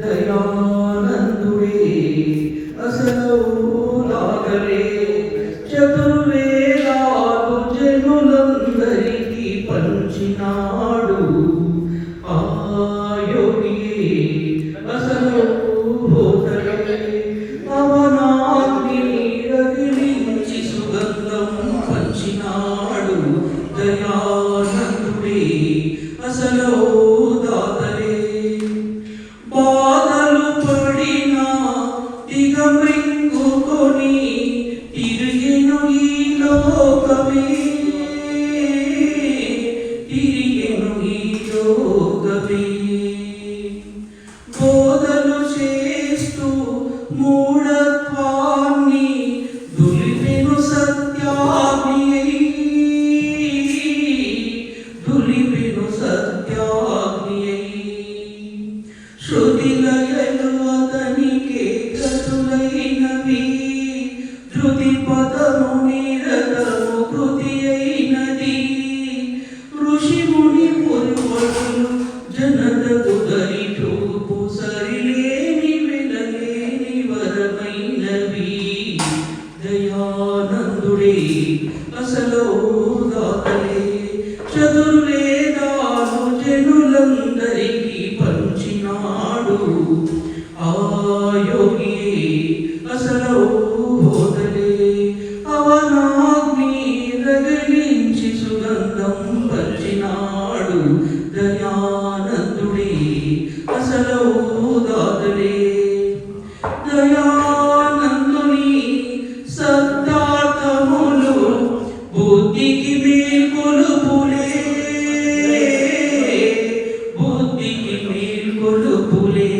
ದಯಾನಂದುಡಿ ಅಸಲವು ನಾಗರೇ లోకమే. తిరిగెను ఈ లోకమే. బోధలు చేస్తూ మూడు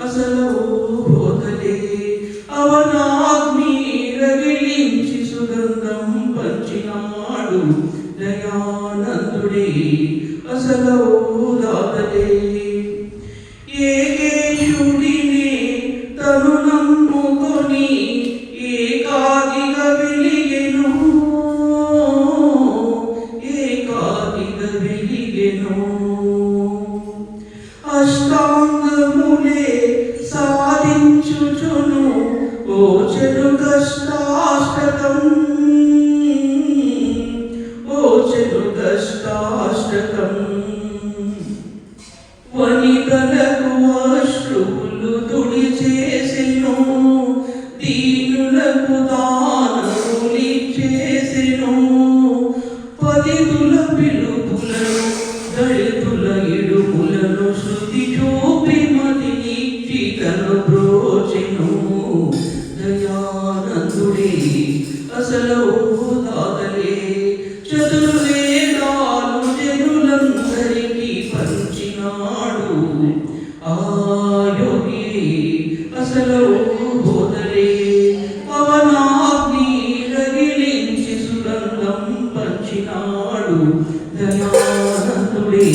అసలు పోతలే. అవనాగ్ని రగిలించి సుగంధం పంచినాడు దయానందుడే. అసలు దాతలే. ఏకేశుడినే తను నమ్ముకొని ఏకాదిగా వెలిగెను. ఏకాదిగా వెలిగెను. ఔషధ కష్టాష్టకం సోదాలే చదువు వేదాలు జనులందరికీ పంచినాడు. ఆ యోగి అసలు బోధలే పవనాగ్ని రగిలించి సుగంధం పంచినాడు. దయానందుడే